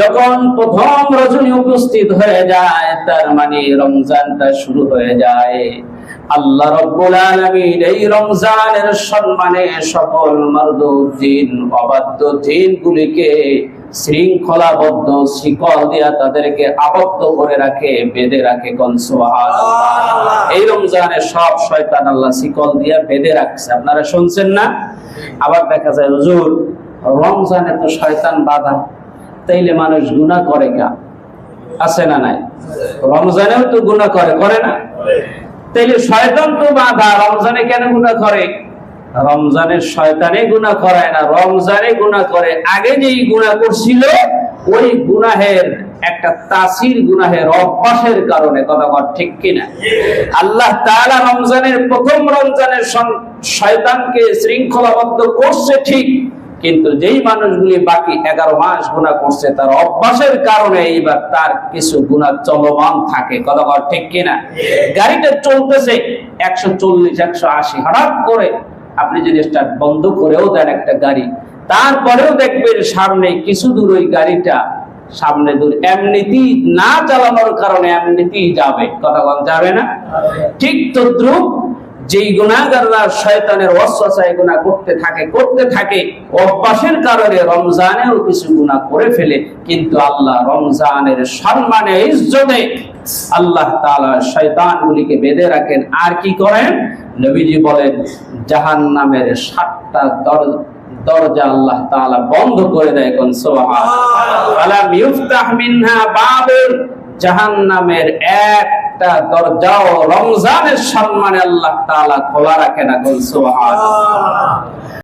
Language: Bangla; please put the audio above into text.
যখন প্রথম রজনী উপস্থিত হয়ে যায়, তার মানে রমজানটা শুরু হয়ে যায়। আল্লাহ রব্বুল আলামিন এই রমজানের সম্মানে সকল মারদুদ্দিন অবাধ্য জিনগুলিকে শৃঙ্খলাবদ্ধ শিকল দিয়া তাদেরকে আবদ্ধ করে রাখে, বেঁধে রাখে এই রমজানে সব শয়তান আল্লাহ শিকল দিয়া বেঁধে রাখছে। আপনারা শুনছেন না? আবার দেখা যায়, হুজুর রমজানে তো শয়তান বাধা। তাইলে মানুষ গুনাহ করে কা? আছে না নাই? রমজানেও তো গুনাহ করে করে না? তাইলে শয়তান তো বাধা, রমজানে কেন গুনাহ করে? রমজানের শয়তানে গুনাহ করায় না, রমজানে গুনাহ করে। আগে যেই গুনাহ করছিল, ওই গুনাহের একটা তাসির গুনাহের অভ্যাসের কারণে, কথা বল ঠিক কিনা? আল্লাহ তাআলা রমজানের প্রথম রমজানের শয়তানকে শৃঙ্খলাবদ্ধ করছে ঠিক কিন্তু যেই মানুষগুলি বাকি এগারো মাস গুণা করছে, তার অভ্যাসের কারণে এইবার তার কিছু গুণা চলমান থাকে। কথা ঠিক কিনা? গাড়িটা চলতেছে একশো চল্লিশ, একশো আশি। হঠাৎ করে আপনি যদি স্টার্ট বন্ধ করেও দেন একটা গাড়ি, তারপরেও দেখবেন সামনে কিছু দূর ওই গাড়িটা সামনে দূর এমনিতেই না চালানোর কারণে এমনিতেই যাবে। কথা যাবে না? ঠিক তদ্রুপ যেই গুণাগাররা শয়তানের ওয়াসওয়াসায় গুনাহ করতে থাকে করতে থাকে অভ্যাসের কারণে রমজানেও কিছু গুনাহ করে ফেলে। কিন্তু আল্লাহ রমজানের সম্মানে ইজ্জতে আল্লাহ তাআলা শয়তানগুলিকে বেঁধে রাখেন। আর কি করেন? নবীজি বলেন জাহান্নামের সাতটা দরজা দরজা আল্লাহ তাআলা বন্ধ করে দেয় কোন সুবহানাল্লাহ। আলাম ইফতাহ মিনহা বাবুন জাহান্নামের একটা দরজাও রমজানের সম্মানে আল্লাহ তালা খোলা রাখে না কোন